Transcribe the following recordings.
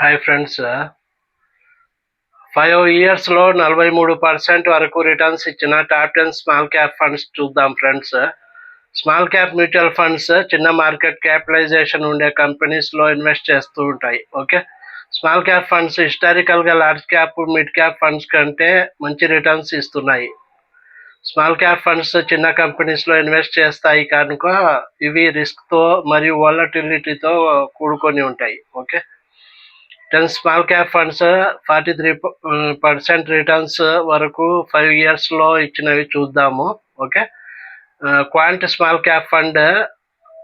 Hi friends five ఇయర్స్లో నలభై మూడు పర్సెంట్ వరకు రిటర్న్స్ ఇచ్చిన top ten small cap funds చూద్దాం friends small cap mutual funds చిన్న మార్కెట్ క్యాపిటలైజేషన్ ఉండే కంపెనీస్లో ఇన్వెస్ట్ చేస్తూ ఉంటాయి okay small cap funds హిస్టారికల్గా large cap mid cap funds కంటే మంచి రిటర్న్స్ ఇస్తున్నాయి. స్మాల్ క్యాప్ ఫండ్స్ చిన్న కంపెనీస్లో ఇన్వెస్ట్ చేస్తాయి కనుక ఇవి రిస్క్తో మరియు వాలటిలిటీతో కూడుకొని ఉంటాయి okay ten small cap funds forty three percent returns వరకు ఫైవ్ ఇయర్స్లో ఇచ్చినవి చూద్దాము. Okay Quant small cap fund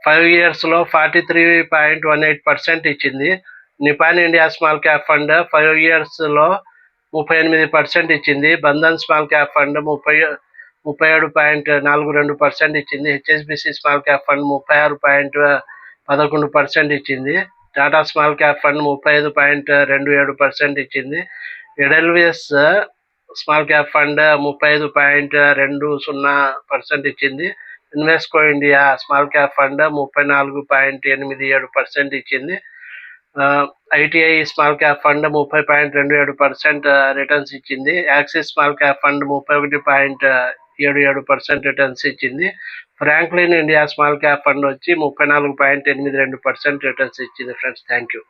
five ఇయర్స్లో forty three point one eight percent ఇచ్చింది. Nippon India small cap fund five ఇయర్స్లో ముప్పై ఎనిమిది పర్సెంట్ ఇచ్చింది. బంధన్ స్మాల్ క్యాప్ ఫండ్ ముప్పై ముప్పై ఏడు పాయింట్ నాలుగు రెండు పర్సెంట్ ఇచ్చింది. హెచ్ఎస్బిసి స్మాల్ క్యాప్ ఫండ్ ముప్పై ఆరు పాయింట్ పదకొండు పర్సెంట్ ఇచ్చింది. టాటా స్మాల్ క్యాప్ ఫండ్ ముప్పై ఐదు పాయింట్ రెండు ఏడు పర్సెంట్ ఇచ్చింది. ఎడెల్విఎస్ స్మాల్ క్యాప్ ఫండ్ ముప్పై ఐదు పాయింట్ రెండు సున్నా పర్సెంట్ ఇచ్చింది. Invesco India small cap fund ముప్పై నాలుగు పాయింట్ ఎనిమిది ఏడు పర్సెంట్ ఇచ్చింది. ఐటీఐ స్మాల్ క్యాప్ ఫండ్ ముప్పై పాయింట్ రెండు ఏడు పర్సెంట్ రిటర్న్స్ uh, ఇచ్చింది. యాక్సిస్ స్మాల్ క్యాప్ ఫండ్ ముప్పై ఒకటి పాయింట్ ఏడు ఏడు పర్సెంట్ రిటర్న్స్ ఇచ్చింది. Franklin India small cap fund వచ్చి ముప్పై నాలుగు పాయింట్ ఎనిమిది రెండు పర్సెంట్ రిటర్న్స్ ఇచ్చింది ఫ్రెండ్స్ థ్యాంక్ యూ